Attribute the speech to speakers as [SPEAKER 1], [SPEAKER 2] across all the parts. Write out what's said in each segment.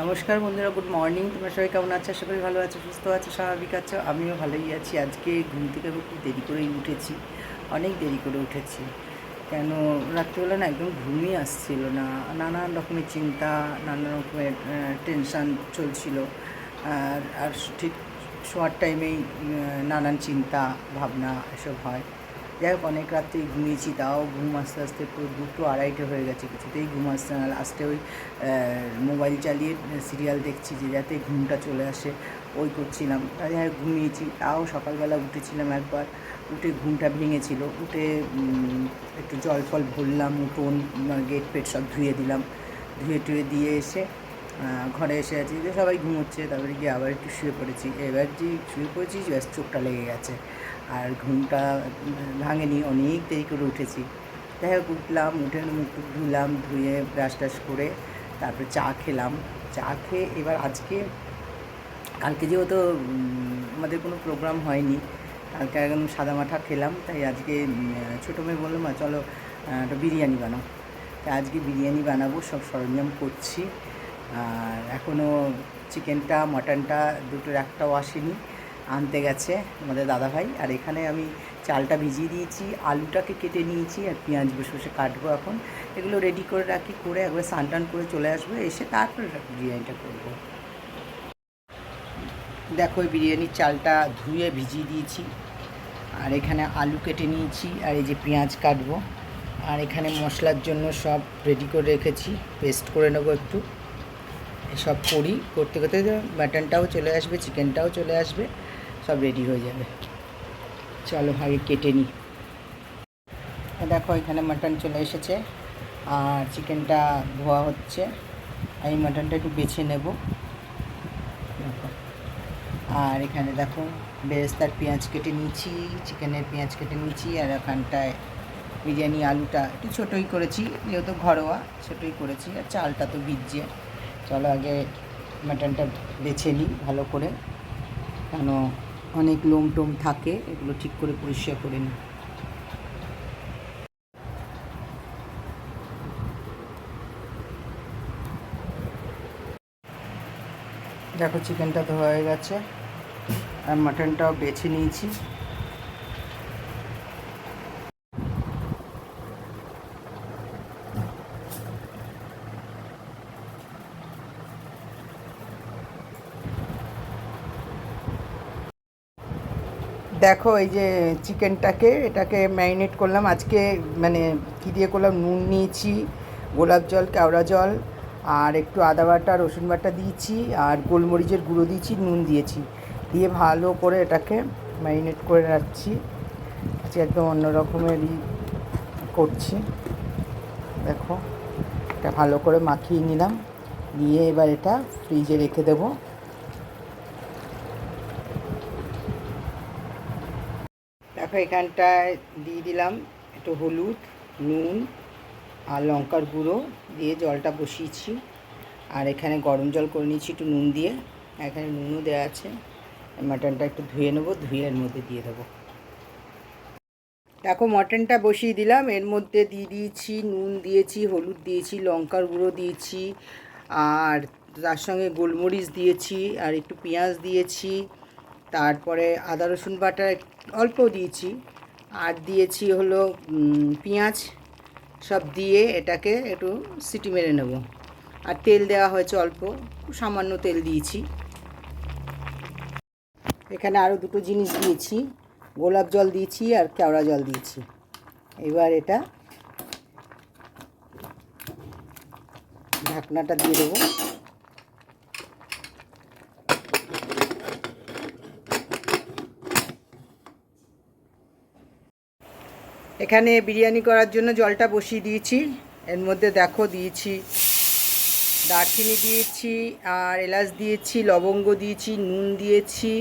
[SPEAKER 1] নমস্কার বন্ধুরা good morning তোমরা সবাই কেমন আছো? করি ভালো আছো, সুস্থ আছো, স্বাভাবিক আছো। আমিও ভালোই আছি। আজকে ঘুম থেকে আমি খুব দেরি করেই উঠেছি, অনেক দেরি করে উঠেছি। কেন, রাত্রিবেলা না একদম ঘুমই আসছিল না। নানান রকমের চিন্তা, নানান রকমের টেনশান চলছিল। আর আর ঠিক শোয়ার টাইমেই নানান চিন্তা, ভাবনা এসব হয়। যাই হোক, অনেক রাত্রে ঘুমিয়েছি, তাও ঘুম আস্তে আস্তে পুরো দুটো আড়াইটে হয়ে গেছে কিছুতেই, ঘুম আসছে না। লাস্টে ওই মোবাইল চালিয়ে সিরিয়াল দেখছি যে যাতে ঘুমটা চলে আসে, ওই করছিলাম। তাই আর ঘুমিয়েছি, তাও সকালবেলা উঠেছিলাম একবার, উঠে ঘুমটা ভেঙেছিল, উঠে একটু জল ফল ভরলাম, উঠোন গেট পেট সব ধুয়ে দিলাম। ধুয়ে টুয়ে দিয়ে এসে ঘরে এসে আছি যে সবাই ঘুমোচ্ছে, তারপরে গিয়ে আবার একটু শুয়ে পড়েছি। এবার যে শুয়ে পড়েছি, ব্যাস চোখটা লেগে গেছে। আর ঘুমটা ভাঙেনি, অনেক দেরি করে উঠেছি। যাই হোক, উঠলাম, উঠে মুখ ধুলাম, ধুয়ে ব্রাশ টাশ করে তারপরে চা খেলাম। চা খেয়ে এবার আজকে, কালকে যেহেতু আমাদের কোনো প্রোগ্রাম হয়নি, কালকে একদম সাদা মাঠা খেলাম, তাই আজকে ছোটো মেয়ে বলল, মা, চলো একটা বিরিয়ানি বানাও। তাই আজকে বিরিয়ানি বানাবো, সব সরঞ্জাম করছি। আর এখনও চিকেনটা মাটনটা দুটোর একটাও আসেনি। আনতে গেছে আমাদের দাদাভাই। আর এখানে আমি চালটা ভিজিয়ে দিয়েছি, আলুটাকে কেটে নিয়েছি আর পেঁয়াজ বসে বসে কাটবো এখন। এগুলো রেডি করে রাখি, করে একবার স্নান টান করে চলে আসব, এসে তারপরে বিরিয়ানিটা করব। দেখো ওই বিরিয়ানির চালটা ধুয়ে ভিজিয়ে দিয়েছি। আর এখানে আলু কেটে নিয়েছি আর এই যে পেঁয়াজ কাটবো। আর এখানে মশলার জন্য সব রেডি করে রেখেছি পেস্ট করে নেব একটু। সব করি, করতে করতে মাটনটাও চলে আসবে চিকেনটাও চলে আসবে। সব রেডি হয়ে যাবে। চলো আগে কেটে নিই। দেখো, এখানে মাটন চলে এসেছে। আর চিকেনটা ধোয়া হচ্ছে। আমি মাটনটা একটু বেছে নেব। আর এখানে দেখো, বেরেস্তার পেঁয়াজ কেটে নিয়েছি চিকেনের পেঁয়াজ কেটে নিয়েছি, আর এখানটায় বিরিয়ানি, আলুটা একটু ছোটোই করেছি, যেহেতু ঘরোয়া, ছোটোই করেছি, আর চালটা তো ভিজিয়ে চলো আগে মাটনটা বেছে নিই ভালো করে। কেন অনেক লোম টোম থাকে, এগুলো ঠিক করে পরিষ্কার করে নিই দেখো চিকেনটা তো হয়ে গেছে। আর মাটনটাও বেছে নিয়েছি। দেখো, এই যে চিকেনটাকে, এটাকে ম্যারিনেট করলাম। আজকে মানে কী দিয়ে করলাম? নুন নিয়েছি, গোলাপ জল, কেওড়া জল, আর একটু আদা বাটা, রসুন বাটা দিয়েছি, আর গোলমরিচের গুঁড়ো দিয়েছি, নুন দিয়েছি। দিয়ে ভালো করে এটাকে ম্যারিনেট করে রাখছি। আজকে একদম অন্য রকমেরই করছি। দেখো, এটা ভালো করে মাখিয়ে নিলাম। নিয়ে এবার এটা ফ্রিজে রেখে দেবো। দেখো, এখানটায় দিয়ে দিলাম একটু হলুদ, নুন আর লঙ্কার গুঁড়ো দিয়ে জলটা বসিয়েছি। আর এখানে গরম জল করে নিয়েছি একটু নুন দিয়ে। এখানে নুনও দেওয়া আছে। মাটনটা একটু ধুয়ে নেব, ধুয়ে এর মধ্যে দিয়ে দেবো। দেখো, মটনটা বসিয়ে দিলাম। এর মধ্যে দিয়ে দিয়েছি নুন, দিয়েছি হলুদ, দিয়েছি লঙ্কার গুঁড়ো, দিয়েছি আর তার সঙ্গে গোলমরিচ দিয়েছি আর একটু পেঁয়াজ দিয়েছি। তারপরে আদা, রসুন বাটা অল্প দিয়েছি। আর দিয়েছি হলো পেঁয়াজ সব দিয়ে এটাকে একটু সিটি মেরে নেব। আর তেল দেওয়া হয়েছে অল্প, সামান্য তেল দিয়েছি। এখানে আরও দুটো জিনিস দিয়েছি, গোলাপ জল দিয়েছি আর কেওড়া জল দিয়েছি। এবার এটা ঢাকনাটা দিয়ে দেবো। এখানে বিরিয়ানি করার জন্য জলটা বসিয়ে দিয়েছি। এর মধ্যে দেখো দিয়েছি দারচিনি দিয়েছি, আর এলাচ দিয়েছি, লবঙ্গ দিয়েছি, নুন দিয়েছি,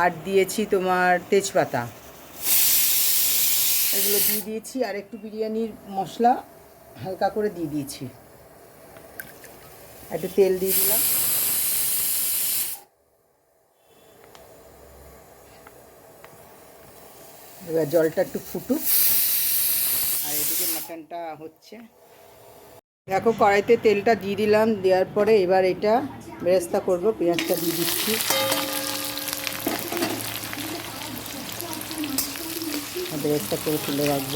[SPEAKER 1] আর দিয়েছি তোমার তেজপাতা। এগুলো দিয়ে দিয়েছি, আর একটু বিরিয়ানির মশলা হালকা করে দিয়ে দিয়েছি। একটু তেল দিয়ে দিলাম। এবার জলটা একটু ফুটুক। আর এদিকে মাটনটা হচ্ছে। দেখো কড়াইতে তেলটা দিয়ে দিলাম, দেওয়ার পরে এবার এটা বেরেস্তা করব, পেঁয়াজটা দিয়ে দিচ্ছি। বেরেস্তা করে তুলে রাখব।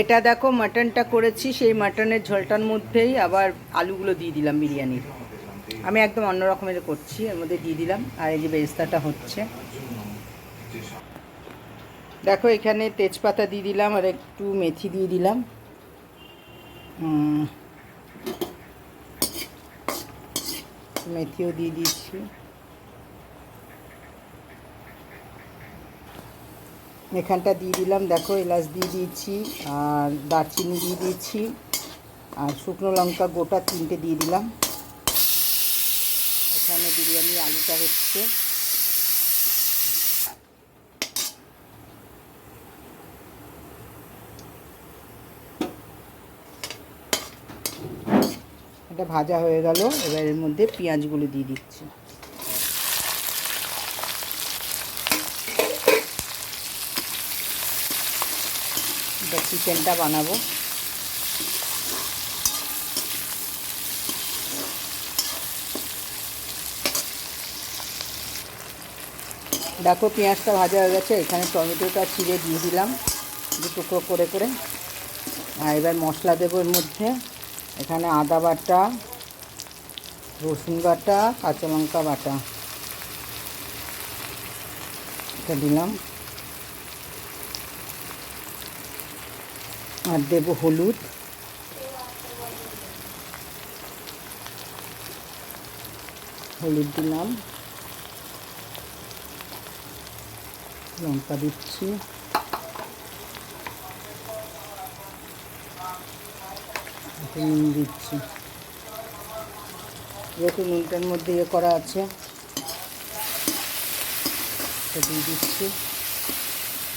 [SPEAKER 1] এটা দেখো মাটনটা করেছি, সেই মাটনের ঝোলটার মধ্যেই আবার আলুগুলো দিয়ে দিলাম বিরিয়ানির। আমি একদম অন্য রকমের করছি, এর মধ্যে দিয়ে দিলাম, আর এই যে বেরেস্তাটা হচ্ছে। দেখো, এখানে তেজপাতা দিয়ে দিলাম, আর একটু মেথি দিয়ে দিলাম। মেথিও দিয়ে দিচ্ছি এখানটা দিয়ে দিলাম, দেখো এলাচ দিয়ে দিয়েছি, আর দারচিনি দিয়ে দিয়েছি, আর শুকনো লঙ্কা গোটা তিনটে দিয়ে দিলাম। এখানে বিরিয়ানি আলুটা হচ্ছে। এটা ভাজা হয়ে গেল, এবার এর মধ্যে পেঁয়াজগুলো দিয়ে দিচ্ছি। এটা চিকেনটা বানাবো। দেখো পেঁয়াজটা ভাজা হয়ে গেছে, এখানে টমেটোটা ছিঁড়ে দিয়ে দিলাম, দু করে করে। আর এবার মশলা দেবো এর মধ্যে, এখানে আদা বাটা, রসুন বাটা, কাঁচা লঙ্কা বাটা। এটা দিলাম। আর দেবো হলুদ। হলুদ দিলাম। লঙ্কা দিচ্ছি। নুন দিচ্ছি। যেহেতু নুনটার মধ্যে ইয়ে করা আছে। দিয়ে দিচ্ছি।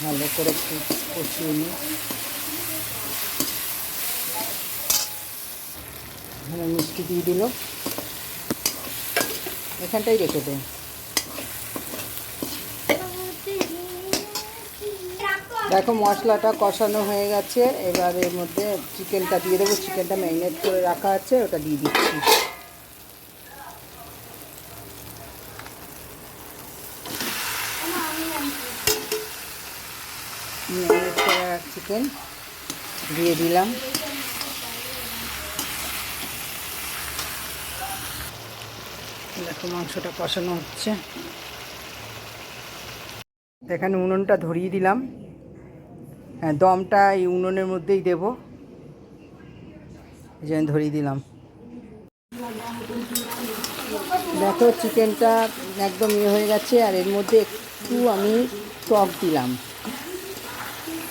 [SPEAKER 1] ভালো করে একটু কষিয়ে নিই। এখানে মিষ্টি দিয়ে দিল। এখানটাই রেখে দে। দেখো মশলাটা কষানো হয়ে গেছে। এবার এর মধ্যে চিকেনটা দিয়ে দেবো। চিকেনটা ম্যারিনেট করে রাখা আছে, ওটা দিয়ে দিচ্ছি। চিকেন দিয়ে দিলাম। দেখো মাংসটা কষানো হচ্ছে। এখানে উনুনটা ধরিয়ে দিলাম। হ্যাঁ দমটা এই উনুনের মধ্যেই দেব। এই জন্য ধরিয়ে দিলাম। দেখো, চিকেনটা একদম ইয়ে হয়ে গেছে, আর এর মধ্যে একটু আমি টক দিলাম।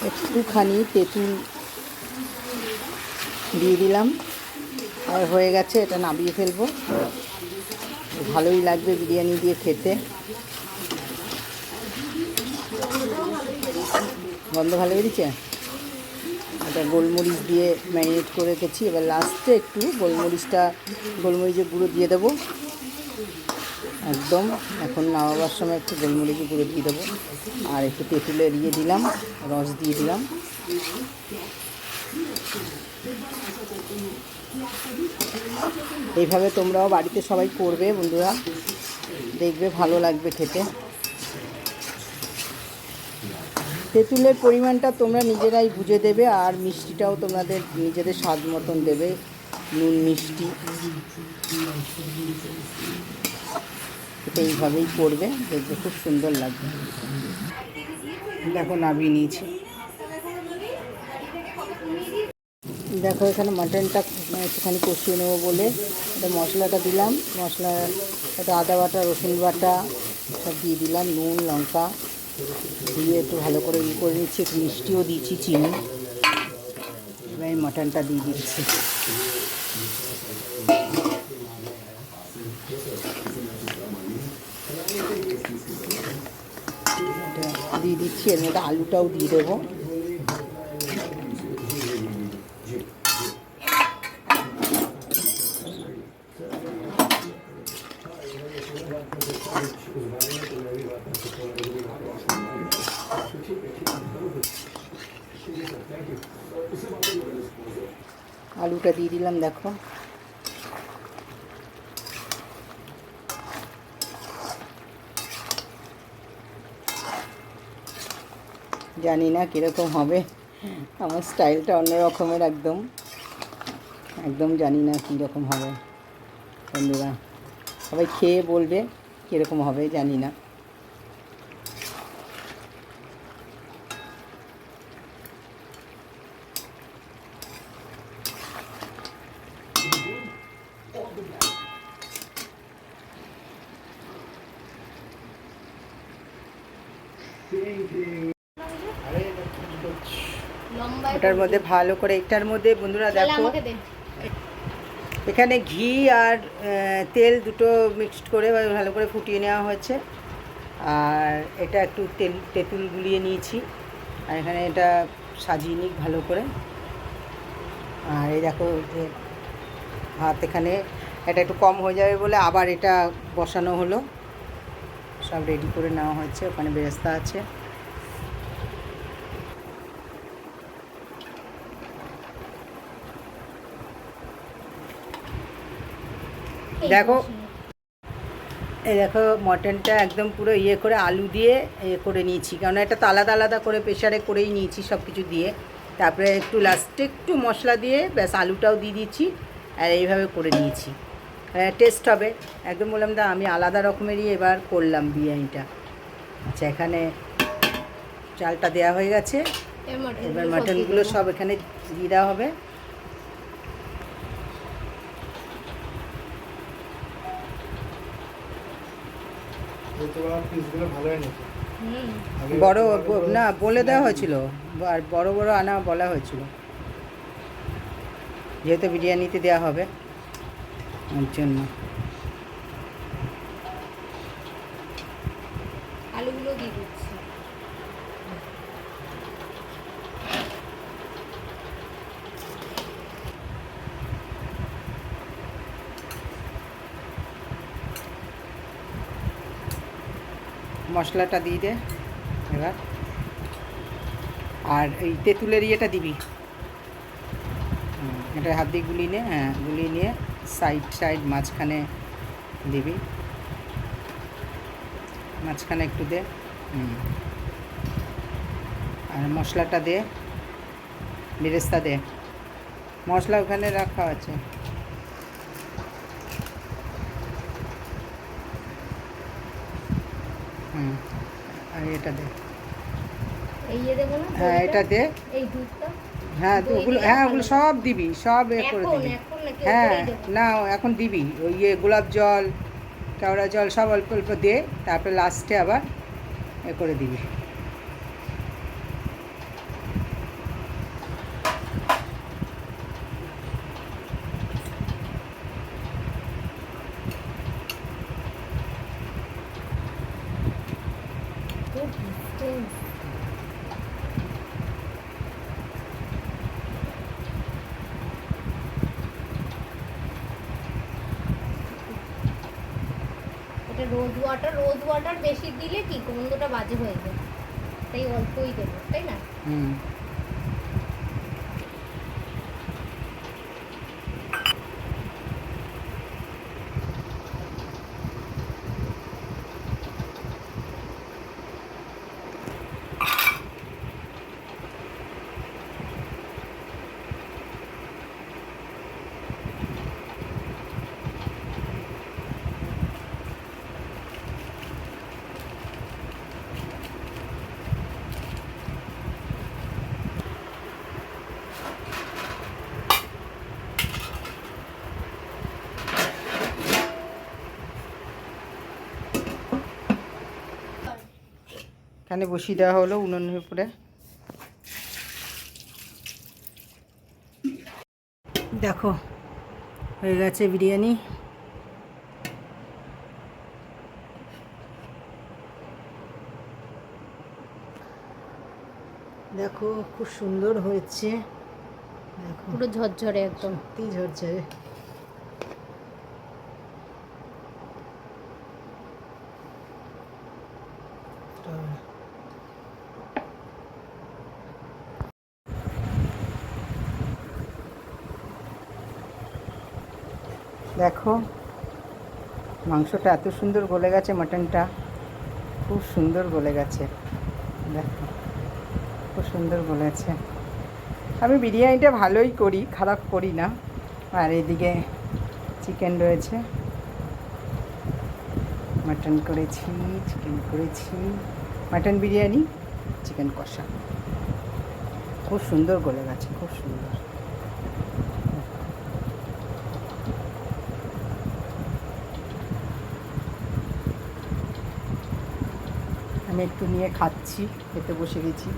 [SPEAKER 1] একটুখানি তেঁতুল দিয়ে দিলাম। আর হয়ে গেছে, এটা নামিয়ে ফেলব। ভালোই লাগবে বিরিয়ানি দিয়ে খেতে। গন্ধ ভালো বেরিয়েছে? এটা গোলমরিচ দিয়ে ম্যারিনেট করে রেখেছি। এবার লাস্টে একটু গোলমরিচটা, গোলমরিচের গুঁড়ো দিয়ে দেবো। একদম, এখন নামাবার সময় একটু গোলমরিচের গুঁড়ো দিয়ে দেবো। আর একটু তেঁতুলের দিয়ে দিলাম, রস দিয়ে দিলাম। এইভাবে তোমরাও বাড়িতে সবাই করবে বন্ধুরা। দেখবে ভালো লাগবে খেতে। তেঁতুলের পরিমাণটা তোমরা নিজেরাই বুঝে দেবে আর মিষ্টিটাও তোমাদের নিজেদের স্বাদ মতন দেবে। নুন, মিষ্টি। এইভাবেই করবে, দেখবে খুব সুন্দর লাগবে। দেখো নামিয়ে নিয়েছি। দেখো, এখানে মাটনটা একটুখানি কষিয়ে নেব বলে এটা মশলাটা দিলাম। মশলা, এটা আদা বাটা, রসুন বাটা, সব দিয়ে দিলাম, নুন, লঙ্কা। দিয়ে একটু ভালো করে ইয়ে করে নিচ্ছি, একটু মিষ্টিও দিচ্ছি, চিনি। এবার এই মাটনটা দিয়ে দিচ্ছি। দিয়ে দিচ্ছি, এর মধ্যে আলুটাও দিয়ে দেবো। আলুটা দিয়ে দিলাম, দেখো। জানি না কীরকম হবে। আমার স্টাইলটা অন্য রকমের একদম। একদম জানি না কীরকম হবে। বন্ধুরা, সবাই খেয়ে বলবে কীরকম হবে, জানি না। ওটার মধ্যে ভালো করে এটার মধ্যে বন্ধুরা দেখো এখানে ঘি আর তেল দুটো মিক্সড করে ভালো করে ফুটিয়ে নেওয়া হয়েছে। আর এটা একটু তেল তেঁতুল গুলিয়ে নিয়েছি। আর এখানে এটা সাজিয়ে নিই ভালো করে। আর এই দেখো যে ভাত এখানে এটা একটু কম হয়ে যাবে বলে আবার এটা বসানো হলো। সব রেডি করে নেওয়া হয়েছে ওখানে বেরেস্তা আছে। দেখো। এই দেখো মটনটা একদম পুরো ইয়ে করে আলু দিয়ে ইয়ে করে নিয়েছি কারণ এটা তো আলাদা আলাদা করে প্রেশারে করেই নিয়েছি সব কিছু দিয়ে। তারপরে একটু লাস্টে একটু মশলা দিয়ে ব্যাস আলুটাও দিয়ে দিয়েছি আর এইভাবে করে নিয়েছি। টেস্ট হবে। একদম বললাম দা আমি আলাদা রকমেরই এবার করলাম বিরিয়ানিটা। আচ্ছা এখানে চালটা দেওয়া হয়ে গেছে। এবার মাটনগুলো সব এখানে দিয়ে দেওয়া হবে। বড় না বলে দেওয়া হয়েছিল। আর বড় বড় আনা বলা হয়েছিল। যেহেতু বিরিয়ানিতে দেওয়া হবে। ওর জন্য
[SPEAKER 2] আলুগুলো দিয়ে দিচ্ছি।
[SPEAKER 1] মশলাটা দিয়ে দে এবার। আর এই তেঁতুলের ইয়েটা দিবি। এটা হাত দিয়ে গুলিয়ে নে হ্যাঁ গুলিয়ে নিয়ে সাইড সাইড মাঝখানে দিবি। মাঝখানে একটু দে। হুম। আর মশলাটা দে। বেরেস্তা দে। মশলা ওখানে রাখা আছে। হুম। আর এটা দে। হ্যাঁ এটা দে।
[SPEAKER 2] এই দুধটা।
[SPEAKER 1] হ্যাঁ তো ওগুলো হ্যাঁ ওগুলো সব দিবি সব এ করে দিবি। হ্যাঁ না এখন দিবি। ওই ইয়ে গোলাপ জল কেওড়া জল সব অল্প অল্প দিয়ে তারপরে লাস্টে আবার এ করে দিবি
[SPEAKER 2] খুব distance। এটা রোজ ওয়াটার রোজ ওয়াটার বেশি দিলে কি গন্ধটা বাজে হয়ে যায়। তাই অল্পই দেবো, তাই না?
[SPEAKER 1] হুম। এখানে বসিয়ে দেওয়া হলো উনুনের উপরে। দেখো হয়ে গেছে বিরিয়ানি। দেখো খুব সুন্দর হয়েছে। দেখো।
[SPEAKER 2] পুরো ঝরঝরে একদম।
[SPEAKER 1] সত্যি ঝরঝরে দেখো মাংসটা এত সুন্দর গলে গেছে মাটনটা। খুব সুন্দর গলে গেছে। দেখো, খুব সুন্দর গলেছে আমি বিরিয়ানিটা ভালোই করি, খারাপ করি না। আর এদিকে চিকেন রয়েছে। মাটন করেছি চিকেন করেছি। মাটন বিরিয়ানি চিকেন কষা। খুব সুন্দর গলে গেছে, খুব সুন্দর। একটু নিয়ে খাচ্ছি খেতে বসে গেছি।